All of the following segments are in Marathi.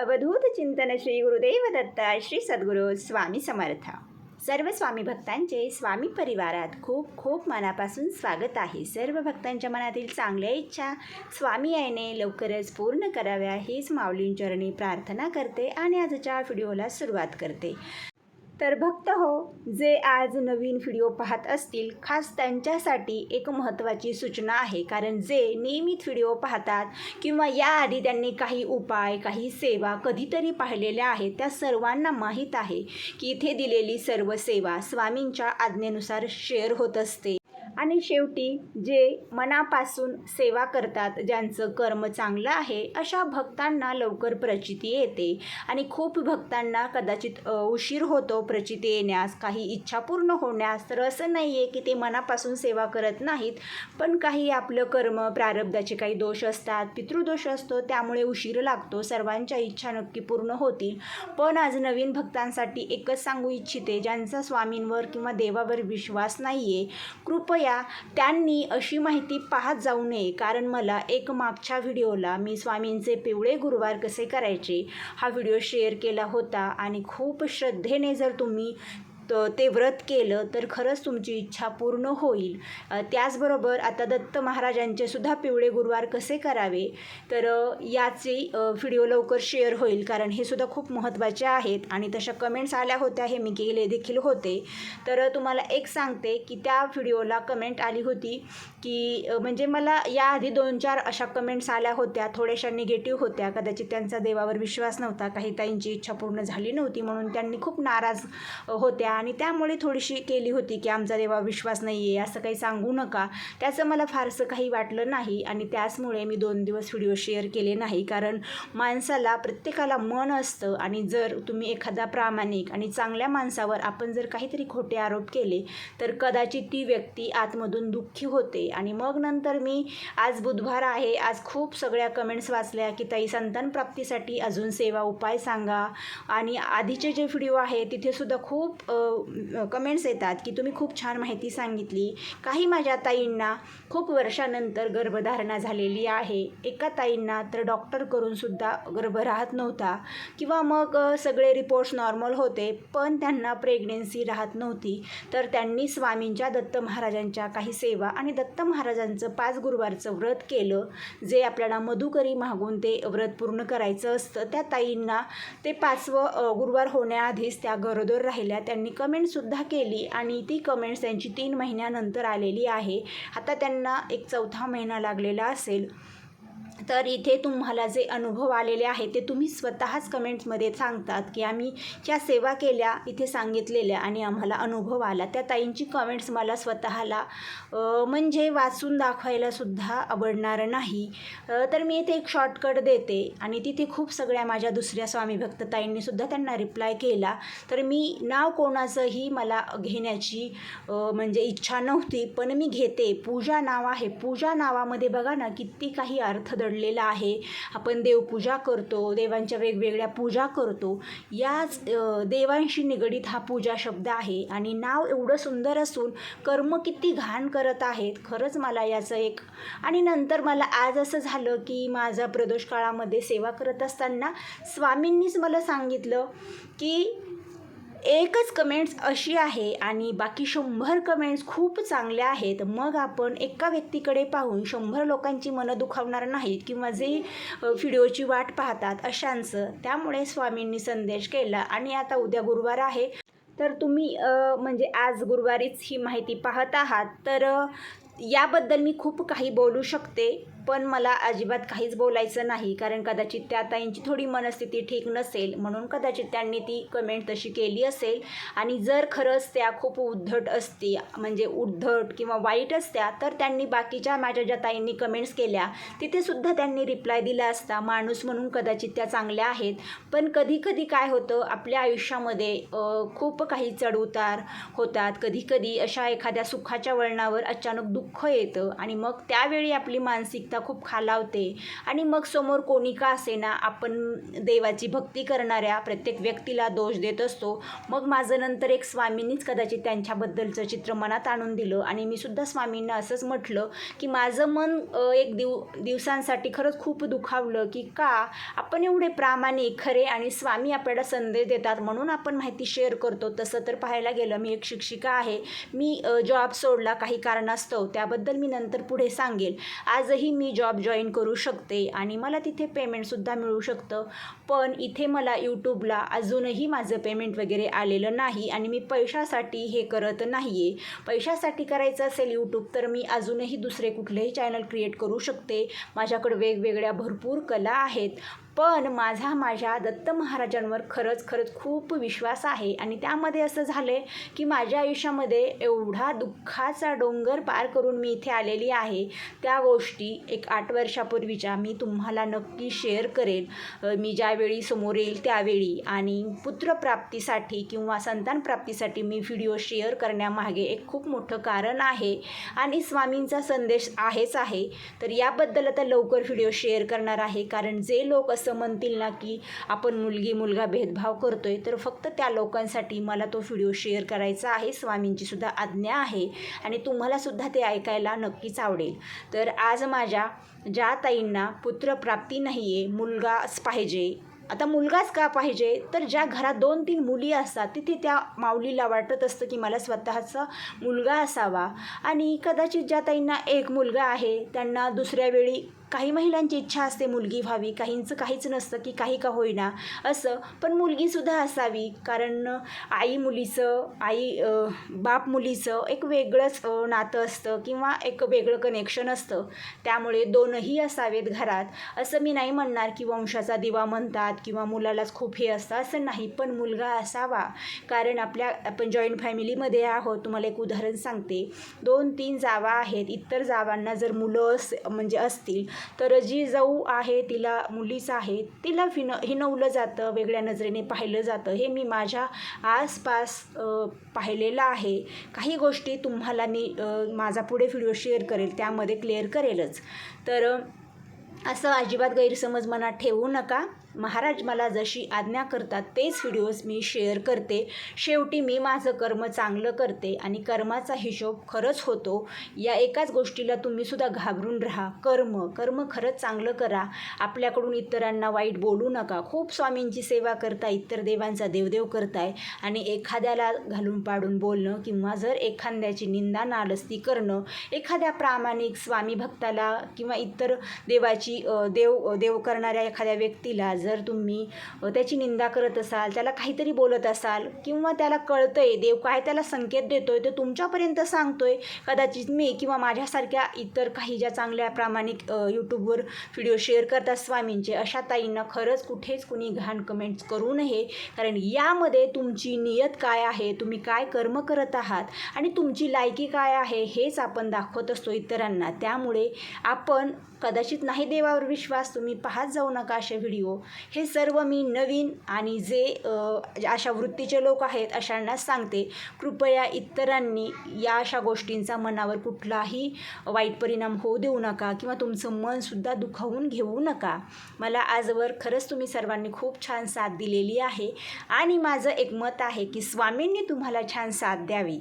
अवधूत चिंतन श्री गुरुदेव दत्त श्री सद्गुरू स्वामी समर्थ. सर्व स्वामी भक्तांचे स्वामी परिवारात खूप खूप मनापासून स्वागत आहे. सर्व भक्तांच्या मनातील चांगल्या इच्छा स्वामी आईने लवकरच पूर्ण कराव्या हीच माऊलींचरणी प्रार्थना करते आणि आजच्या व्हिडिओला सुरुवात करते. तर भक्त हो जे आज नवीन व्हिडिओ पाहत असतील खास त्यांच्यासाठी एक महत्त्वाची सूचना आहे. कारण जे नियमित व्हिडिओ पाहतात किंवा याआधी त्यांनी काही उपाय काही सेवा कधीतरी पाहिलेल्या आहेत त्या सर्वांना माहीत आहे की इथे दिलेली सर्व सेवा स्वामींच्या आज्ञेनुसार शेअर होत असते. आणि शेवटी जे मनापासून सेवा करतात ज्यांचं कर्म चांगलं आहे अशा भक्तांना लवकर प्रचिती येते. आणि खूप भक्तांना कदाचित उशीर होतो प्रचिती येण्यास काही इच्छा पूर्ण होण्यास. तर असं नाही आहे की ते मनापासून सेवा करत नाहीत पण काही आपलं कर्म प्रारब्धाचे काही दोष असतात पितृदोष असतो त्यामुळे उशीर लागतो सर्वांच्या इच्छा नक्की पूर्ण होतील. पण आज नवीन भक्तांसाठी एकच सांगू इच्छिते ज्यांचा स्वामींवर किंवा देवावर विश्वास नाही आहे कृपया त्यांनी अशी माहिती पाहत जाऊ नये. कारण मला एक मागच्या व्हिडिओला मी स्वामींचे पिवळे गुरुवार कसे करायचे हा व्हिडिओ शेअर केला होता आणि खूप श्रद्धेने जर तुम्ही ते व्रत केलं तर खरंच तुमची इच्छा पूर्ण होईल. त्याचबरोबर आता दत्त महाराजांचे सुद्धा पिवळे गुरुवार कसे करावे? तर याचे व्हिडिओ लवकर शेअर होईल कारण हे सुद्धा खूप महत्त्वाचे आहेत आणि तशा कमेंट्स आल्या होत्या हे मी केले देखील होते. तर तुम्हाला एक सांगते की त्या व्हिडिओला कमेंट आली होती की म्हणजे मला याआधी दोन चार अशा कमेंट्स आल्या होत्या थोड्याशा निगेटिव्ह होत्या. कदाचित त्यांचा देवावर विश्वास नव्हता काही ताईंची इच्छा पूर्ण झाली नव्हती म्हणून त्यांनी खूप नाराज होत्या आणि त्यामुळे थोडीशी केली होती की आमचा देवा विश्वास नाही आहे असं काही सांगू नका. त्याचं मला फारसं काही वाटलं नाही आणि त्याचमुळे मी दोन दिवस व्हिडिओ शेअर केले नाही. कारण माणसाला प्रत्येकाला मन असतं आणि जर तुम्ही एखादा प्रामाणिक आणि चांगल्या माणसावर आपण जर काहीतरी खोटे आरोप केले तर कदाचित ती व्यक्ती आतमधून दुःखी होते. आणि मग नंतर मी आज बुधवार आहे आज खूप सगळ्या कमेंट्स वाचल्या की ताई संतान प्राप्तीसाठी अजून सेवा उपाय सांगा. आणि आधीचे जे व्हिडिओ आहे तिथेसुद्धा खूप कमेंट्स येतात की तुम्ही खूप छान माहिती सांगितली. काही माझ्या ताईंना खूप वर्षानंतर गर्भधारणा झालेली आहे. एका ताईंना तर डॉक्टर करूनसुद्धा गर्भ राहत नव्हता. किंवा मग सगळे रिपोर्ट्स नॉर्मल होते पण त्यांना प्रेग्नेन्सी राहत नव्हती. तर त्यांनी स्वामींच्या दत्त महाराजांच्या काही सेवा आणि दत्त महाराजांचं पाच गुरुवारचं व्रत केलं. जे आपल्याला मधुकरी मागून ते व्रत पूर्ण करायचं असतं. त्या ताईंना ते पाचवं गुरुवार होण्याआधीच त्या गरोदर राहिल्या. त्यांनी कमेंटसुद्धा केली आणि ती कमेंट्स त्यांची तीन महिन्यानंतर आलेली आहे. आता त्यांना एक चौथा महिना लागलेला असेल. तर इथे तुम्हाला जे अनुभव आलेले आहे ते तुम्ही स्वतःच कमेंट्समध्ये सांगतात की आम्ही ज्या सेवा केल्या इथे सांगितलेल्या आणि आम्हाला अनुभव आला. त्या ताईंची कमेंट्स मला स्वतःला म्हणजे वाचून दाखवायला सुद्धा आवडणार नाही. तर मी इथे एक शॉर्टकट देते आणि तिथे खूप सगळ्या माझ्या दुसऱ्या स्वामी भक्त ताईंनी सुद्धा त्यांना रिप्लाय केला. तर मी नाव कोणाचंही मला घेण्याची म्हणजे इच्छा नव्हती पण मी घेते. पूजा नाव आहे. पूजा नावामध्ये बघा ना किती काही अर्थ दडलेला आहे. आपण देवपूजा करतो देवांच्या वेगवेगळ्या पूजा करतो. याच देवांशी निगडीत हा पूजा शब्द आहे. आणि नाव एवढं सुंदर असून कर्म किती घाण करत आहेत खरंच मला याचं एक आणि नंतर मला आज असं झालं की माझा प्रदोष काळामध्ये सेवा करत असताना स्वामींनीच मला सांगितलं की एकच कमेंट्स अशी आहे आणि बाकी शंभर कमेंट्स खूप चांगल्या आहेत. मग आपण एका व्यक्तीकडे पाहून शंभर लोकांची मनं दुखावणार नाहीत किंवा जे व्हिडिओची वाट पाहतात अशांचं त्यामुळे स्वामींनी संदेश केला. आणि आता उद्या गुरुवार आहे. तर तुम्ही म्हणजे आज गुरुवारीच ही माहिती पाहत आहात. तर याबद्दल मी खूप काही बोलू शकते पण मला अजिबात काहीच बोलायचं नाही. कारण कदाचित त्या ताईंची थोडी मनस्थिती ठीक नसेल म्हणून कदाचित त्यांनी ती कमेंट तशी केली असेल. आणि जर खरंच त्या खूप उद्धट असती म्हणजे उद्धट किंवा वाईट असत्या तर त्यांनी बाकीच्या माझ्या ज्या ताईंनी कमेंट्स केल्या तिथेसुद्धा त्यांनी रिप्लाय दिला असता. माणूस म्हणून कदाचित त्या चांगल्या आहेत. पण कधी कधी काय होतं आपल्या आयुष्यामध्ये खूप काही चढउतार होतात. कधी कधी अशा एखाद्या सुखाच्या वळणावर अचानक दुःख दुःख येतं आणि मग त्यावेळी आपली मानसिकता खूप खालावते. आणि मग समोर कोणी का असेना आपण देवाची भक्ती करणाऱ्या प्रत्येक व्यक्तीला दोष देत असतो. मग माझं नंतर एक स्वामींनीच कदाचित त्यांच्याबद्दलचं चित्र मनात आणून दिलं आणि मी सुद्धा स्वामींना असंच म्हटलं की माझं मन एक दिव दिवसांसाठी खरंच खूप दुखावलं की का आपण एवढे प्रामाणिक खरे आणि स्वामी आपल्याला संदेश देतात म्हणून आपण माहिती शेअर करतो. तसं तर पाहायला गेलं मी एक शिक्षिका आहे. मी जॉब सोडला काही कारणास्तव. त्या त्याबद्दल मी नंतर पुढे सांगेल. आजही मी जॉब जॉईन करू शकते आणि मला तिथे पेमेंटसुद्धा मिळू शकतं. पण इथे मला यूट्यूबला अजूनही माझं पेमेंट वगैरे आलेलं नाही आणि मी पैशासाठी हे करत नाही आहे पैशासाठी करायचं असेल यूट्यूब तर मी अजूनही दुसरे कुठलेही चॅनल क्रिएट करू शकते. माझ्याकडे वेगवेगळ्या भरपूर कला आहेत. पण माझा माझ्या दत्त महाराजांवर खरंच खरंच खूप विश्वास आहे. आणि त्यामध्ये असं झालं आहे की माझ्या आयुष्यामध्ये एवढा दुःखाचा डोंगर पार करून मी इथे आलेली आहे. त्या गोष्टी एक आठ वर्षापूर्वीच्या मी तुम्हाला नक्की शेअर करेल मी ज्यावेळी समोर येईल त्यावेळी. आणि पुत्रप्राप्तीसाठी किंवा संतानप्राप्तीसाठी मी व्हिडिओ शेअर करण्यामागे एक खूप मोठं कारण आहे. आणि स्वामींचा संदेश आहेच आहे. तर याबद्दल आता लवकर व्हिडिओ शेअर करणार आहे. कारण जे लोक असं म्हणतील ना की आपण मुलगी मुलगा भेदभाव करतोय तर फक्त त्या लोकांसाठी मला तो व्हिडिओ शेअर करायचा आहे. स्वामींची सुद्धा आज्ञा आहे आणि तुम्हालासुद्धा ते ऐकायला नक्कीच आवडेल. तर आज माझ्या ज्या ताईंना पुत्रप्राप्ती नाही आहे मुलगाच पाहिजे. आता मुलगाच का पाहिजे? तर ज्या घरात दोन तीन मुली असतात तिथे त्या माऊलीला वाटत असतं की मला स्वतःचा मुलगा असावा. आणि कदाचित ज्या ताईंना एक मुलगा आहे त्यांना दुसऱ्या वेळी काही महिलांची इच्छा असते मुलगी व्हावी काहींचं काहीच नसतं की काही का होईना. असं. पण मुलगीसुद्धा असावी. कारण आई मुलीचं आई बाप मुलीचं एक वेगळंच नातं असतं किंवा एक वेगळं कनेक्शन असतं. त्यामुळे दोनही असावेत घरात. असं मी नाही म्हणणार की वंशाचा दिवा म्हणतात किंवा मुलालाच खूप हे असतं. असं नाही. पण मुलगा असावा. कारण आपल्या आपण जॉईंट फॅमिलीमध्ये आहोत. तुम्हाला एक उदाहरण सांगते. दोन तीन जावा आहेत. इतर जावांना जर मुलं अस म्हणजे असतील तर जी जाऊ आहे तिला मुलीच आहे तिला हिन हिनवलं जातं वेगळ्या नजरेने पाहिलं जातं. हे मी माझ्या आसपास पाहिलेलं आहे. काही गोष्टी तुम्हाला मी माझा पुढे व्हिडिओ शेअर करेल त्यामध्ये क्लिअर करेलच. तर असं अजिबात गैरसमज मनात ठेवू नका. महाराज मला जशी आज्ञा करतात तेच व्हिडिओज मी शेअर करते. शेवटी मी माझं कर्म चांगलं करते आणि कर्माचा हिशोब खरंच होतो. या एकाच गोष्टीला तुम्हीसुद्धा घाबरून राहा. कर्म कर्म खरंच चांगलं करा. आपल्याकडून इतरांना वाईट बोलू नका. खूप स्वामींची सेवा करताय इतर देवांचा देवदेव करताय. आणि एखाद्याला घालून पाडून बोलणं किंवा जर एखाद्याची निंदा नालस्ती करणं एखाद्या प्रामाणिक स्वामी भक्ताला किंवा इतर देवाची देव देव करणाऱ्या एखाद्या व्यक्तीला जर तुम्ही त्याची निंदा करत असाल त्याला काहीतरी बोलत असाल किंवा त्याला कळतं आहे देव काय त्याला संकेत देतो आहे तो तुमच्यापर्यंत सांगतो आहे कदाचित मी किंवा माझ्यासारख्या इतर काही ज्या चांगल्या प्रामाणिक यूट्यूबवर व्हिडिओ शेअर करतात स्वामींचे अशा ताईंना खरंच कुठेच कुणी घाण कमेंट्स करू नये. कारण यामध्ये तुमची नियत काय आहे तुम्ही काय कर्म करत आहात आणि तुमची लायकी काय आहे हेच आपण दाखवत असतो इतरांना. त्यामुळे आपण कदाचित नाही देवावर विश्वास तुम्ही पाहत जाऊ नका असे व्हिडिओ. हे सर्व मी नवीन आणि जे अशा वृत्तीचे लोक आहेत अशांना सांगते. कृपया इतरांनी या अशा गोष्टींचा मनावर कुठलाही वाईट परिणाम होऊ देऊ नका किंवा तुमचं मनसुद्धा दुखावून घेऊ नका. मला आजवर खरंच तुम्ही सर्वांनी खूप छान साथ दिलेली आहे. आणि माझं एक मत आहे की स्वामींनी तुम्हाला छान साथ द्यावी.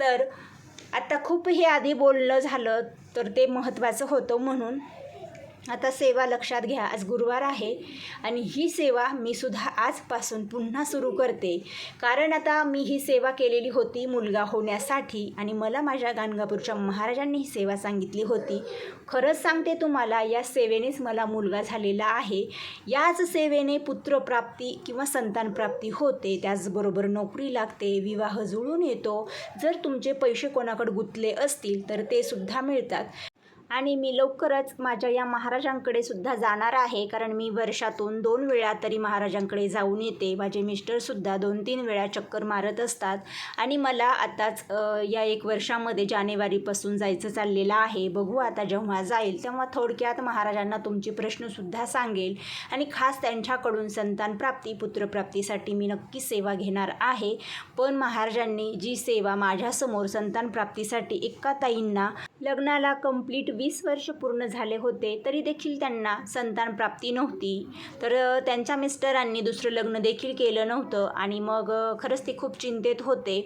तर आता खूप हे आधी बोललं झालं तर ते महत्त्वाचं होतं म्हणून आता सेवा लक्षात घ्या. आज गुरुवार आहे आणि ही सेवा मी सुद्धा आजपासून पुन्हा सुरू करते. कारण आता मी ही सेवा केलेली होती मुलगा होण्यासाठी आणि मला माझ्या गाणगापूरच्या महाराजांनी ही सेवा सांगितली होती. खरंच सांगते तुम्हाला या सेवेनेच मला मुलगा झालेला आहे. याच सेवेने पुत्रप्राप्ती किंवा संतानप्राप्ती होते. त्याचबरोबर नोकरी लागते विवाह जुळून येतो. जर तुमचे पैसे कोणाकडे गुंतले असतील तर ते सुद्धा मिळतात. आणि मी लवकरच माझ्या या महाराजांकडे सुद्धा जाणार आहे कारण मी वर्षातून दोन वेळा तरी महाराजांकडे जाऊन येते. माझे मिस्टरसुद्धा दोन तीन वेळा चक्कर मारत असतात. आणि मला आताच या एक वर्षामध्ये जानेवारीपासून जायचं चाललेलं आहे. बघू आता जेव्हा जाईल तेव्हा थोडक्यात महाराजांना तुमचे प्रश्नसुद्धा सांगेल. आणि खास त्यांच्याकडून संतान प्राप्ती पुत्रप्राप्तीसाठी मी नक्की सेवा घेणार आहे. पण महाराजांनी जी सेवा माझ्यासमोर संतान प्राप्तीसाठी एका ताईंना लग्नाला कंप्लीट वीस वर्ष पूर्ण झाले होते तरी देखील त्यांना संतान प्राप्ती नव्हती. तर त्यांच्या मिस्टरांनी दुसरं लग्न देखील केलं नव्हतं आणि मग खरंच ते खूप चिंतेत होते.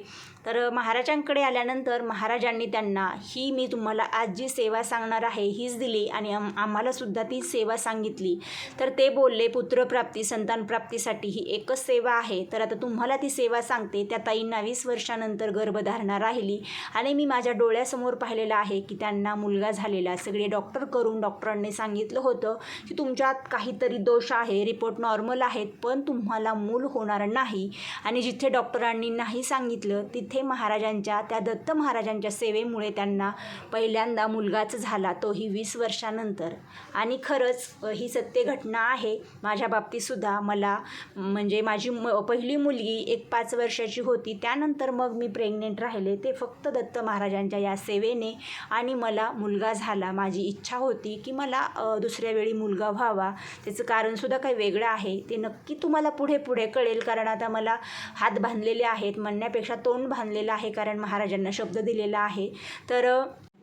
तर महाराजांकडे आल्यानंतर महाराजांनी त्यांना ही मी तुम्हाला आज जी सेवा सांगणार आहे हीच दिली आणि आम आम्हालासुद्धा ती सेवा सांगितली. तर ते बोलले पुत्रप्राप्ती संतानप्राप्तीसाठी ही एकच सेवा आहे. तर आता तुम्हाला ती सेवा सांगते. त्या ताईंना वीस वर्षानंतर गर्भधारणा राहिली आणि मी माझ्या डोळ्यासमोर पाहिलेलं आहे की त्यांना मुलगा झालेला. सगळे डॉक्टर करून डॉक्टरांनी सांगितलं होतं की तुमच्यात काहीतरी दोष आहे रिपोर्ट नॉर्मल आहेत पण तुम्हाला मूल होणार नाही आणि जिथे डॉक्टरांनी नाही सांगितलं तिथे महाराजांच्या त्या दत्त महाराजांच्या सेवेमुळे त्यांना पहिल्यांदा मुलगाच झाला तोही वीस वर्षानंतर. आणि खरंच ही सत्य घटना आहे. माझ्या बाबतीतसुद्धा मला म्हणजे माझी म पहिली मुलगी एक पाच वर्षाची होती. त्यानंतर मग मी प्रेग्नेंट राहिले. ते फक्त दत्त महाराजांच्या या सेवेने आणि मला मुलगा झाला. माझी इच्छा होती की मला दुसऱ्या वेळी मुलगा व्हावा. त्याचं कारणसुद्धा काही वेगळं आहे. ते नक्की तुम्हाला पुढे पुढे कळेल. कारण आता मला हात बांधलेले आहेत. म्हणण्यापेक्षा तोंड बांधलेलं आहे कारण महाराजांना शब्द दिलेला आहे. तर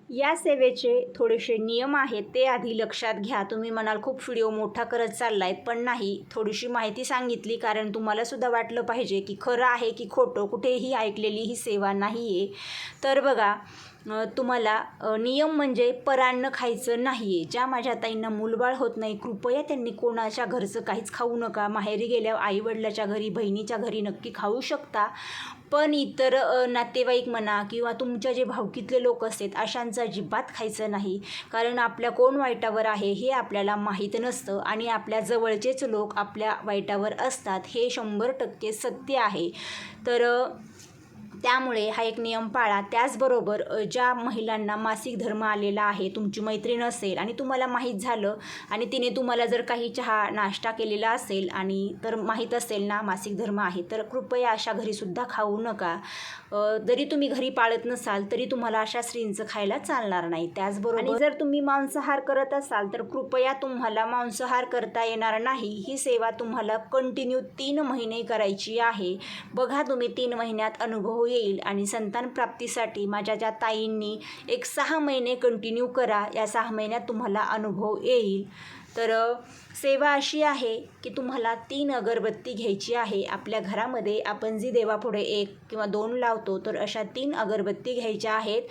या सेवेचे थोडेसे नियम आहेत ते आधी लक्षात घ्या. तुम्ही म्हणाल खूप व्हिडिओ मोठा करत चाललायत पण नाही थोडीशी माहिती सांगितली कारण तुम्हाला सुद्धा वाटलं पाहिजे की खरं आहे की खोटं. कुठेही ऐकलेली ही सेवा नाही आहे तर बघा तुम्हाला नियम म्हणजे परान्न खायचं नाही आहे ज्या माझ्या ताईंना मूलबाळ होत नाही कृपया त्यांनी कोणाच्या घरचं काहीच खाऊ नका. माहेरी गेल्यावर आईवडिलाच्या घरी बहिणीच्या घरी नक्की खाऊ शकता. पण इतर नातेवाईक म्हणा किंवा तुमच्या जे भावकीतले लोक असतात अशांचा अजिबात खायचं नाही. कारण आपल्या कोण वाईटावर आहे हे आपल्याला माहीत नसतं. आणि आपल्या जवळचेच लोक आपल्या वाईटावर असतात हे शंभर टक्के सत्य आहे. तर त्यामुळे हा एक नियम पाळा. त्याचबरोबर ज्या महिलांना मासिक धर्म आलेला आहे तुमची मैत्रीण असेल आणि तुम्हाला माहीत झालं आणि तिने तुम्हाला जर काही चहा नाश्ता केलेला असेल आणि तर माहीत असेल ना मासिक धर्म आहे तर कृपया अशा घरीसुद्धा खाऊ नका. जरी तुम्ही घरी पाळत नसाल तरी तुम्हाला अशा स्त्रींचं खायला चालणार नाही. त्याचबरोबर आणि जर तुम्ही मांसाहार करत असाल तर कृपया तुम्हाला मांसाहार करता येणार नाही. ही सेवा तुम्हाला कंटिन्यू तीन महिने करायची आहे. बघा तुम्ही तीन महिन्यात अनुभव येईल आणि संतान प्राप्तीसाठी माझ्या ज्या ताईंनी एक सहा महिने कंटिन्यू करा या सहा महिन्यात तुम्हाला अनुभव येईल. तर सेवा अशी आहे की तुम्हाला तीन अगरबत्ती घ्यायची आहे. आपल्या घरामध्ये आपण जी देवापुढे एक किंवा दोन लावतो तर अशा तीन अगरबत्ती घ्यायच्या आहेत.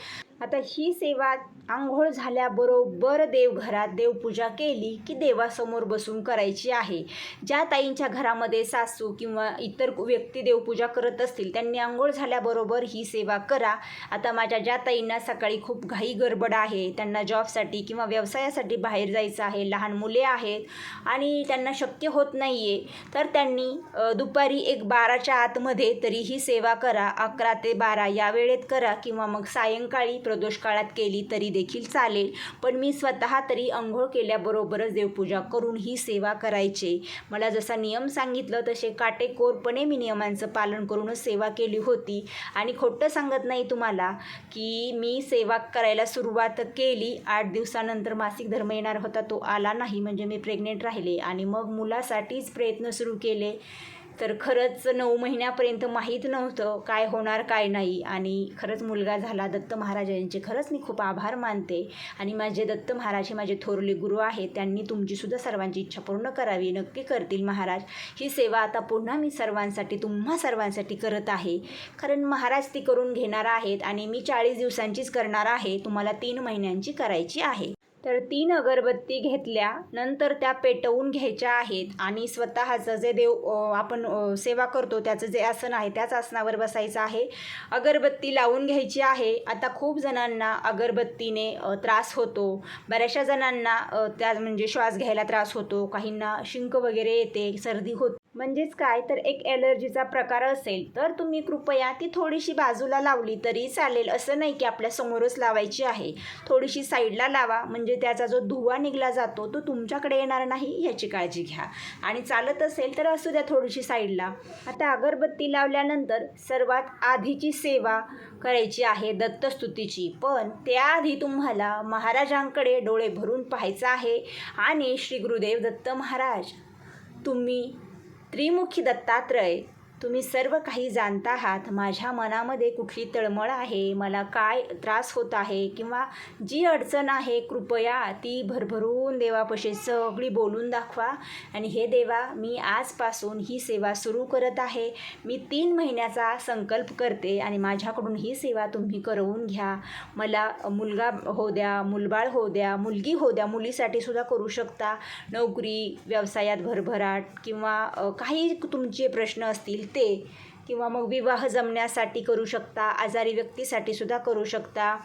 आता ही सेवा आंघोळ झाल्याबरोबर देवघरात देवपूजा केली की देवासमोर बसून करायची आहे. ज्या ताईंच्या घरामध्ये सासू किंवा इतर व्यक्ती देवपूजा करत असतील त्यांनी आंघोळ झाल्याबरोबर ही सेवा करा. आता माझ्या ज्या ताईंना सकाळी खूप घाई गडबड आहे त्यांना जॉबसाठी किंवा व्यवसायासाठी बाहेर जायचं आहे लहान मुले आहेत आणि त्यांना शक्य होत नाही आहे तर त्यांनी दुपारी एक बाराच्या आतमध्ये तरी ही सेवा करा. अकरा ते बारा या वेळेत करा किंवा मग सायंकाळी प्रदोष काळात केली तरी दे देखील चालेल. पण मी स्वतः तरी अंघोळ केल्याबरोबरच देवपूजा करून ही सेवा करायचे. मला जसा नियम सांगितलं तसे काटेकोरपणे मी नियमांचं पालन करूनच सेवा केली होती. आणि खोटं सांगत नाही तुम्हाला की मी सेवा करायला सुरुवात केली आठ दिवसानंतर मासिक धर्म येणार होता तो आला नाही. म्हणजे मी प्रेग्नेंट राहिले आणि मग मुलासाठीच प्रयत्न सुरू केले. तर खरंच नऊ महिन्यापर्यंत माहीत नव्हतं काय होणार काय नाही. आणि खरंच मुलगा झाला दत्त महाराजांचे खरंच मी खूप आभार मानते. आणि माझे दत्त महाराज हे माझे थोरले गुरु आहेत त्यांनी तुमचीसुद्धा सर्वांची इच्छा पूर्ण करावी. नक्की करतील महाराज. ही सेवा आता पुन्हा मी सर्वांसाठी तुम्हा सर्वांसाठी करत आहे. कारण महाराज ती करून घेणार आहेत आणि मी चाळीस दिवसांचीच करणार आहे. तुम्हाला तीन महिन्यांची करायची आहे. तर तीन अगरबत्ती घेतल्या नंतर त्या पेटवून घ्यायच्या आहेत आणि स्वतःचं जे देव आपण सेवा करतो त्याचं जे आसन आहे त्याच आसनावर बसायचं आहे. अगरबत्ती लावून घ्यायची आहे. आता खूप जणांना अगरबत्तीने त्रास होतो. बऱ्याचशा जणांना त्या म्हणजे श्वास घ्यायला त्रास होतो. काहींना शिंक वगैरे येते सर्दी होते म्हणजेच काय? तर एक ॲलर्जीचा प्रकार असेल तर तुम्ही कृपया ती थोडीशी बाजूला लावली तरी चालेल. असं नाही की आपल्या समोरच लावायची आहे. थोडीशी साईडला लावा. म्हणजे त्याचा जो धुवा निघला जातो तो तुमच्याकडे येणार नाही याची काळजी घ्या. आणि चालत असेल तर असू द्या थोडीशी साईडला. आता अगरबत्ती लावल्यानंतर सर्वात आधीची सेवा करायची आहे दत्तस्तुतीची. पण त्याआधी तुम्हाला महाराजांकडे डोळे भरून पाहायचं आहे. आणि श्री गुरुदेव दत्त महाराज तुम्ही त्रिमुखी दत्तात्रय तुम्ही सर्व काही जाणता आहात माझ्या मनामध्ये कुठली तळमळ आहे? मला काय त्रास होत आहे? किंवा जी अडचण आहे कृपया ती भरभरून देवापाशी सगळी बोलून दाखवा. आणि हे देवा मी आजपासून ही सेवा सुरू करत आहे. मी तीन महिन्याचा संकल्प करते आणि माझ्याकडून ही सेवा तुम्ही करवून घ्या. मला मुलगा हो द्या मुलबाळ हो द्या मुलगी हो द्या मुलीसाठी सुद्धा करू शकता. नोकरी व्यवसायात भरभराट किंवा काही तुमचे प्रश्न असतील ते किंवा मग विवाह जमण्यासाठी करू शकता आजारी व्यक्तीसाठी सुद्धा करू शकता.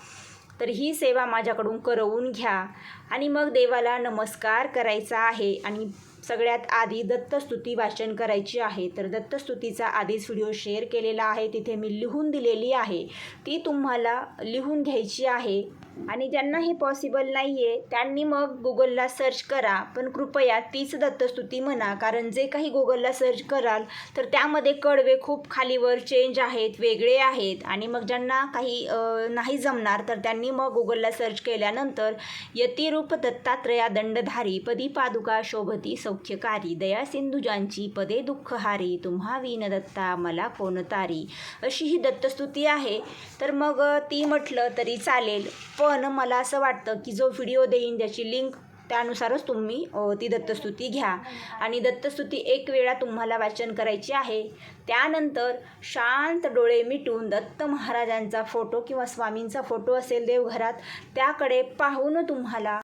तर ही सेवा माझ्याकडून करवून घ्या. आणि मग देवाला नमस्कार करायचा आहे. आणि सगळ्यात आधी दत्तस्तुती वाचन करायची आहे. तर दत्तस्तुतीचा आधीच व्हिडिओ शेअर केलेला आहे. तिथे मी लिहून दिलेली आहे. ती तुम्हाला लिहून घ्यायची आहे. आणि ज्यांना हे पॉसिबल नाही आहे त्यांनी मग गुगलला सर्च करा. पण कृपया तीच दत्तस्तुती म्हणा. कारण जे काही गुगलला सर्च कराल तर त्यामध्ये कडवे खूप खालीवर चेंज आहेत वेगळे आहेत. आणि मग ज्यांना काही नाही जमणार तर त्यांनी मग गुगलला सर्च केल्यानंतर यतिरूप दत्तात्रया दंडधारी पदी पादुका शोभती सौख्यकारी दया सिंधुजांची पदे दुःखहारी तुम्हा विन दत्ता मला कोणतारी अशी ही दत्तस्तुती आहे. तर मग ती म्हटलं तरी चालेल. पण मला असं वाटतं की जो व्हिडिओ देईन ज्याची लिंक त्यानुसारच तुम्ही ती दत्तस्तुती घ्या. आणि दत्तस्तुती एक वेळा तुम्हाला वाचन करायची आहे. त्यानंतर शांत डोळे मिटून दत्त महाराजांचा फोटो किंवा स्वामींचा फोटो असेल देवघरात त्याकडे पाहून तुम्हाला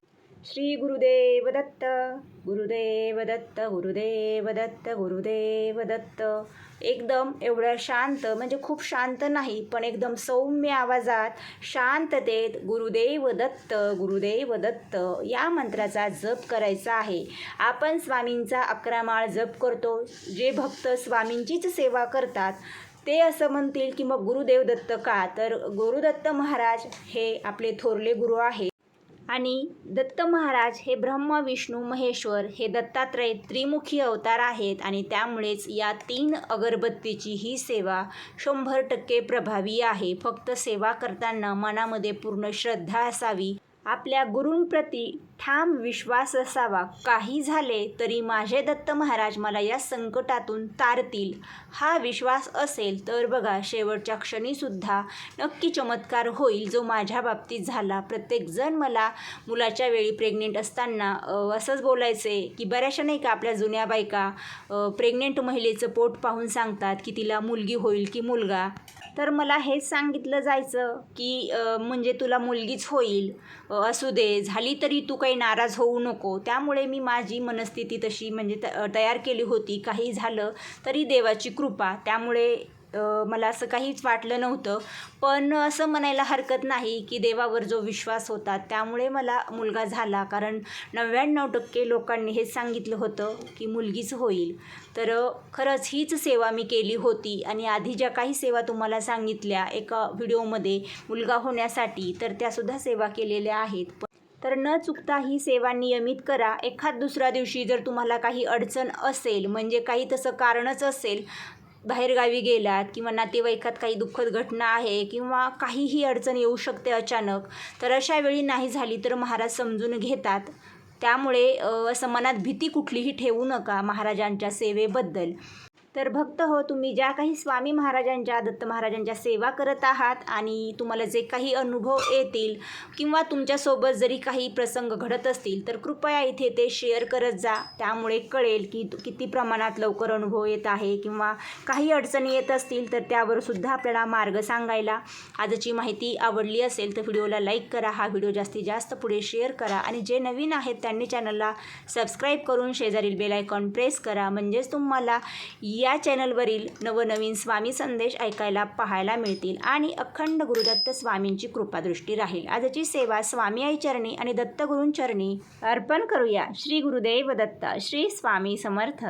श्री गुरुदेव दत्त. गुरुदेव दत्त गुरुदेव दत्त गुरुदेव दत्त एकदम एवढं शांत म्हणजे खूप शांत नाही पण एकदम सौम्य आवाजात शांततेत गुरुदेव दत्त गुरुदेव दत्त या मंत्राचा जप करायचा आहे. आपण स्वामींचा अकरा माळ जप करतो. जे भक्त स्वामींचीच सेवा करतात ते असं म्हणतील की मग गुरुदेव दत्त का? तर गुरुदत्त महाराज हे आपले थोरले गुरु आहेत. आणि दत्त महाराज हे ब्रह्म विष्णू महेश्वर हे दत्तात्रय त्रिमुखी अवतार आहेत आणि त्यामुळेच या तीन अगरबत्तीची ही सेवा शंभर टक्के प्रभावी आहे. फक्त सेवा करताना मनामध्ये पूर्ण श्रद्धा असावी. आपल्या गुरूंप्रती ठाम विश्वास असावा. काही झाले तरी माझे दत्त महाराज मला या संकटातून तारतील. हा विश्वास असेल तर बघा शेवटच्या क्षणीसुद्धा नक्की चमत्कार होईल जो माझ्या बाबतीत झाला. प्रत्येकजण मला मुलाच्या वेळी प्रेग्नेंट असताना असंच बोलायचे की बऱ्याचशा नाही का आपल्या जुन्या बायका प्रेग्नेंट महिलेचं पोट पाहून सांगतात की तिला मुलगी होईल की मुलगा? तर मला हेच सांगितलं जायचं की म्हणजे तुला मुलगीच होईल असू दे झाली तरी तू काही नाराज होऊ नको. त्यामुळे मी माझी मनस्थिती तशी म्हणजे त तयार केली होती. काही झालं तरी देवाची कृपा. त्यामुळे मला असं काहीच वाटलं नव्हतं. पण असं म्हणायला हरकत नाही की देवावर जो विश्वास होता त्यामुळे मला मुलगा झाला. कारण नव्याण्णव टक्के लोकांनी हेच सांगितलं होतं की मुलगीच होईल. तर खरंच हीच सेवा मी केली होती. आणि आधी ज्या काही सेवा तुम्हाला सांगितल्या एका व्हिडिओमध्ये मुलगा होण्यासाठी तर त्यासुद्धा सेवा केलेल्या आहेत. तर न चुकता ही सेवा नियमित करा. एखाद दुसऱ्या दिवशी जर तुम्हाला काही अडचण असेल म्हणजे काही तसं कारणच असेल बाहेरगावी गेलात किंवा नातेवाईकात काही दुःखद घटना आहे किंवा काहीही अडचण येऊ शकते अचानक तर अशा वेळी नाही झाली तर महाराज समजून घेतात. त्यामुळे असं मनात भीती कुठलीही ठेवू नका महाराजांच्या सेवेबद्दल. तर भक्त हो तुम्ही ज्या काही स्वामी महाराजांच्या दत्त महाराजांच्या सेवा करत आहात आणि तुम्हाला जे काही अनुभव येतील किंवा तुमच्यासोबत जरी काही प्रसंग घडत असतील तर कृपया इथे ते शेअर करत जा. त्यामुळे कळेल की तु- किती प्रमाणात लवकर अनुभव येत आहे किंवा काही अडचणी येत असतील तर त्यावर सुद्धा आपल्याला मार्ग सांगायला. आजची माहिती आवडली असेल तर व्हिडिओला लाईक करा. हा व्हिडिओ जास्तीत जास्त पुढे शेअर करा. आणि जे नवीन आहेत त्यांनी चॅनलला सबस्क्राईब करून शेजारील बेल आयकॉन प्रेस करा. म्हणजेच तुम्हाला या चॅनलवरील नवनवीन स्वामी संदेश ऐकायला पाहायला मिळतील आणि अखंड गुरुदत्त स्वामींची कृपादृष्टी राहील. आजची सेवा स्वामी आई चरणी आणि दत्तगुरूंचरणी अर्पण करूया. श्री गुरुदेव दत्त श्री स्वामी समर्थ.